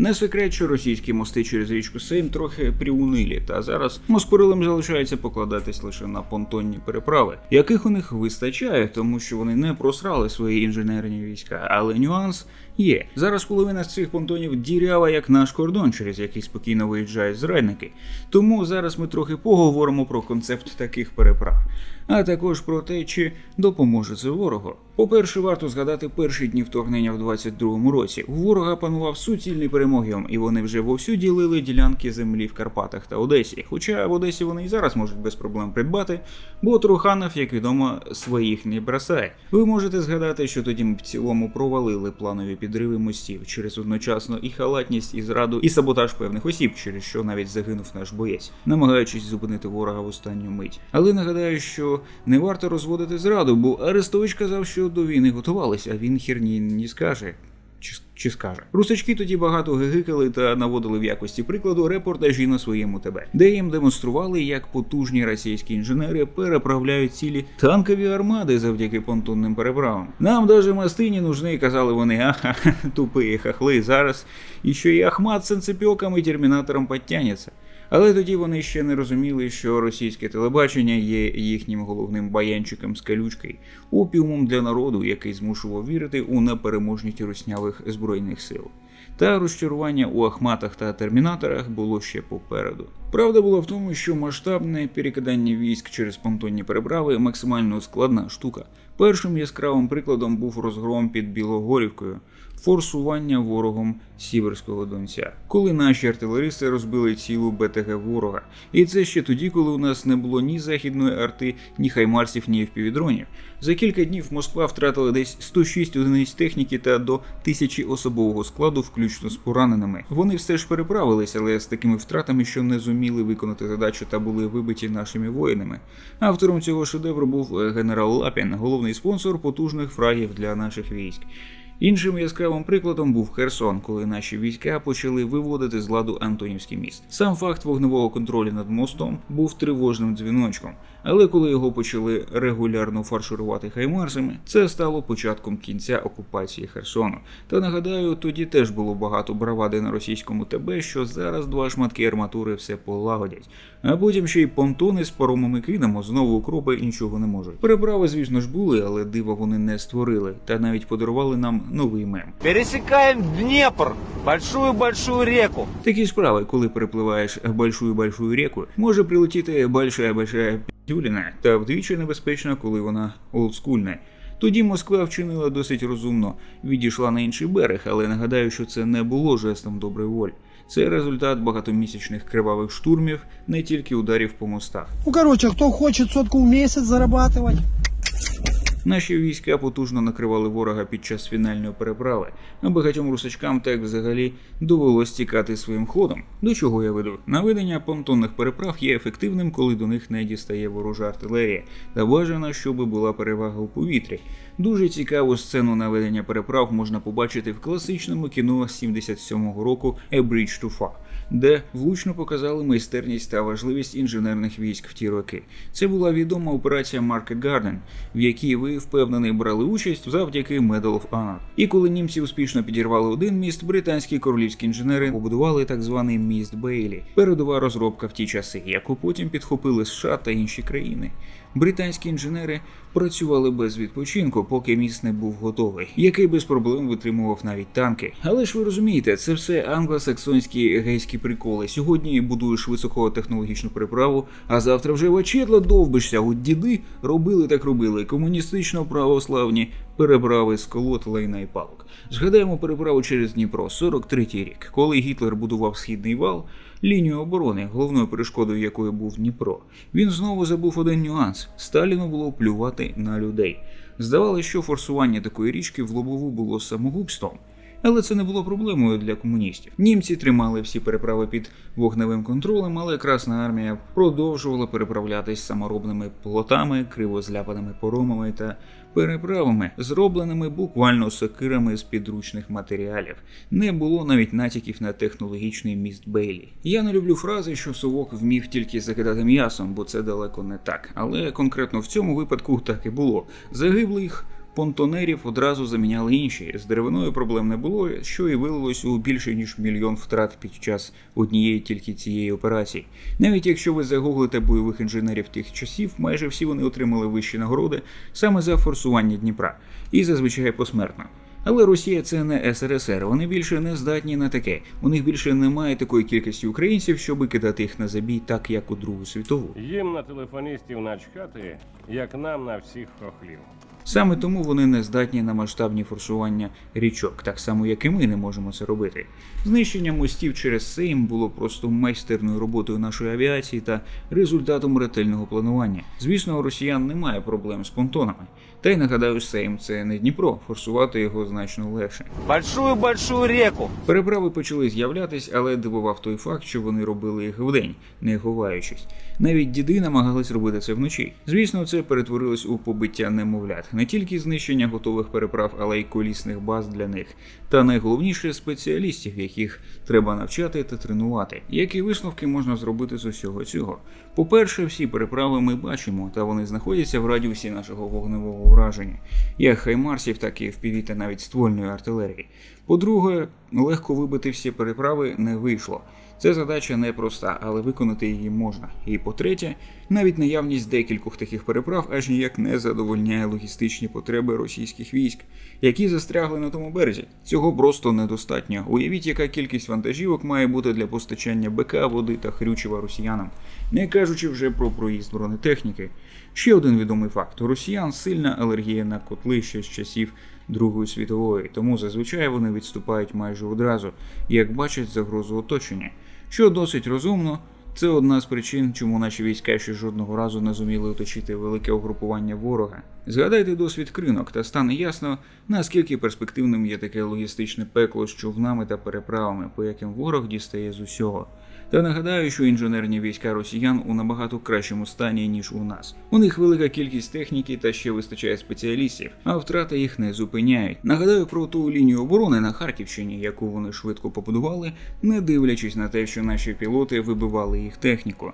Не секрет, що російські мости через річку Сейм трохи приунилі, та зараз москурилам залишається покладатись лише на понтонні переправи, яких у них вистачає, тому що вони не просрали свої інженерні війська. Але нюанс є. Зараз половина з цих понтонів дірява, як наш кордон, через який спокійно виїжджають зрадники. Тому зараз ми трохи поговоримо про концепт таких переправ, а також про те, чи допоможе це ворогу. По-перше, варто згадати перші дні вторгнення в 22-му році. У ворога панував суцільний перемогіум, і вони вже вовсю ділили ділянки землі в Карпатах та Одесі. Хоча в Одесі вони і зараз можуть без проблем придбати, бо Труханов, як відомо, своїх не бросає. Ви можете згадати, що тоді ми в цілому провалили планові підриви мостів через одночасно і халатність, і зраду, і саботаж певних осіб, через що навіть загинув наш боєць, намагаючись зупинити ворога в останню мить. Але нагадаю, що не варто розводити зраду, бо Арестович казав, що до війни готувалися, а він хірні не скаже. Чи, чи скаже русачки тоді багато гигикали та наводили в якості прикладу репортажі на своєму ТБ, де їм демонстрували, як потужні російські інженери переправляють цілі танкові армади завдяки понтонним переправам. Нам даже мости не нужны, казали вони, ага, тупі хахли. Зараз і що і Ахмат з санцепьоком і термінатором підтягнеться. Але тоді вони ще не розуміли, що російське телебачення є їхнім головним баянчиком з калючкою, опіумом для народу, який змушував вірити у непереможність руснявих збройних сил. Та розчарування у Ахматах та термінаторах було ще попереду. Правда була в тому, що масштабне перекидання військ через понтонні переправи максимально складна штука. Першим яскравим прикладом був розгром під Білогорівкою, форсування ворогом Сіверського Донця, коли наші артилеристи розбили цілу БТГ ворога. І це ще тоді, коли у нас не було ні західної арти, ні хаймарсів, ні впівдронів. За кілька днів Москва втратила десь 106 одиниць техніки та до тисячі особового складу, включно з пораненими. Вони все ж переправились, але з такими втратами, що не зуміли виконати задачу та були вибиті нашими воїнами. Автором цього шедевру був е, генерал Лапін, головний спонсор потужних фрагів для наших військ. Іншим яскравим прикладом був Херсон, коли наші війська почали виводити з ладу Антонівський міст. Сам факт вогневого контролю над мостом був тривожним дзвіночком, але коли його почали регулярно фарширувати хаймарсами, це стало початком кінця окупації Херсону. Та нагадаю, тоді теж було багато бравади на російському ТБ, що зараз два шматки арматури все полагодять. А потім ще й понтони з паромами кинемо, знову укропи нічого не можуть. Переправи, звісно ж, були, але дива вони не створили, та навіть подарували нам новий мем. Пересекаем Днепр, большую-большую реку. Такі справи, коли перепливаєш большую-большую реку, може прилетіти большая-большая п'юліна, та вдвічі небезпечно, коли вона олдскульна. Тоді Москва вчинила досить розумно, відійшла на інший берег, але нагадаю, що це не було жестом доброї волі. Це результат багатомісячних кривавих штурмів, не тільки ударів по мостах. Ну, короче, кто хочет сотку в месяц зарабатывать, Наші війська потужно накривали ворога під час фінальної переправи, а багатьом русачкам так взагалі довелось тікати своїм ходом. До чого я веду? Наведення понтонних переправ є ефективним, коли до них не дістає ворожа артилерія, та бажано, щоб була перевага у повітрі. Дуже цікаву сцену наведення переправ можна побачити в класичному кіно 77-го року «A Bridge Too Far», де влучно показали майстерність та важливість інженерних військ в ті роки. Це була відома операція Market Garden, в якій ви впевнений брали участь завдяки Medal of Honor. І коли німці успішно підірвали один міст, британські королівські інженери побудували так званий міст Бейлі, передова розробка в ті часи, яку потім підхопили США та інші країни. Британські інженери працювали без відпочинку, поки міст не був готовий, який без проблем витримував навіть танки. Але ж ви розумієте, це все англосаксонські гейські приколи. Сьогодні будуєш високотехнологічну переправу, а завтра вже вечерла довбишся. От діди робили так робили. Комуністично православні переправи з колод лайна і палок. Згадаємо переправу через Дніпро, 43-й рік, коли Гітлер будував східний вал. Лінію оборони, головною перешкодою якої був Дніпро, він знову забув один нюанс: Сталіну було плювати на людей. Здавалося, що форсування такої річки в лобову було самогубством. Але це не було проблемою для комуністів. Німці тримали всі переправи під вогневим контролем, але Красна армія продовжувала переправлятись саморобними плотами, криво зляпаними поромами та переправами, зробленими буквально сокирами з підручних матеріалів. Не було навіть натяків на технологічний міст Бейлі. Я не люблю фрази, що совок вмів тільки закидати м'ясом, бо це далеко не так. Але конкретно в цьому випадку так і було. Загиблих понтонерів одразу заміняли інші. З деревиною проблем не було, що і вилилось у більше ніж мільйон втрат під час однієї тільки цієї операції. Навіть якщо ви загуглите бойових інженерів тих часів, майже всі вони отримали вищі нагороди саме за форсування Дніпра, і зазвичай посмертно. Але Росія це не СРСР, вони більше не здатні на таке. У них більше немає такої кількості українців, щоби кидати їх на забій, так як у Другу світову. Їм на телефоністів начхати, як нам на всіх хохлів. Саме тому вони не здатні на масштабні форсування річок, так само як і ми не можемо це робити. Знищення мостів через Сейм було просто майстерною роботою нашої авіації та результатом ретельного планування. Звісно, у росіян немає проблем з понтонами. Та й нагадаю, Сейм це не Дніпро, форсувати його значно легше. Большую-большую реку. Переправи почали з'являтись, але дивував той факт, що вони робили їх вдень, не ховаючись. Навіть діди намагались робити це вночі. Звісно, це перетворилось у побиття немовлят, не тільки знищення готових переправ, але й колісних баз для них. Та найголовніше спеціалістів, яких треба навчати та тренувати. Які висновки можна зробити з усього цього? По-перше, всі переправи ми бачимо, та вони знаходяться в радіусі нашого вогневого ураження, як хаймарсів, так і впіві та навіть ствольної артилерії. По-друге, легко вибити всі переправи не вийшло. Це задача непроста, але виконати її можна. І по-третє, навіть наявність декількох таких переправ аж ніяк не задовольняє логістичні потреби російських військ, які застрягли на тому березі. Цього просто недостатньо. Уявіть, яка кількість вантажівок має бути для постачання БК, води та хрючева росіянам, не кажучи вже про проїзд бронетехніки. Ще один відомий факт: у росіян сильна алергія на котли ще з часів Другої світової, тому зазвичай вони відступають майже одразу, як бачать загрозу оточення. Що досить розумно, це одна з причин, чому наші війська ще жодного разу не зуміли оточити велике угрупування ворога. Згадайте досвід кринок, та стане ясно, наскільки перспективним є таке логістичне пекло з човнами та переправами, по яким ворог дістає з усього. Та нагадаю, що інженерні війська росіян у набагато кращому стані, ніж у нас. У них велика кількість техніки та ще вистачає спеціалістів, а втрати їх не зупиняють. Нагадаю про ту лінію оборони на Харківщині, яку вони швидко побудували, не дивлячись на те, що наші пілоти вибивали їх техніку.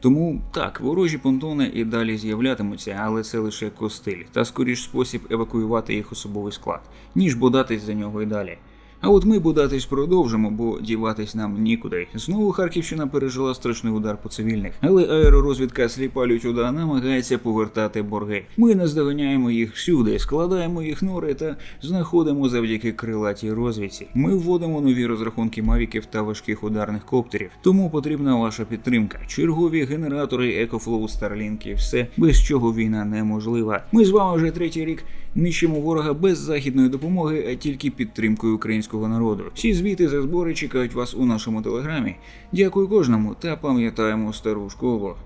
Тому так, ворожі понтони і далі з'являтимуться, але це лише костиль та скоріш спосіб евакуювати їх особовий склад, ніж бодатись за нього і далі. А от ми бодатись продовжимо, бо діватись нам нікуди. Знову Харківщина пережила страшний удар по цивільних, але аеророзвідка сліпа лютюда намагається повертати борги. Ми наздоганяємо їх всюди, складаємо їх нори та знаходимо завдяки крилатій розвідці. Ми вводимо нові розрахунки мавіків та важких ударних коптерів. Тому потрібна ваша підтримка. Чергові генератори, екофлоу, старлінки, все без чого війна неможлива. Ми з вами вже третій рік нищимо ворога без західної допомоги, а тільки підтримкою українського народу. Всі звіти за збори чекають вас у нашому телеграмі. Дякую кожному та пам'ятаємо стару школу.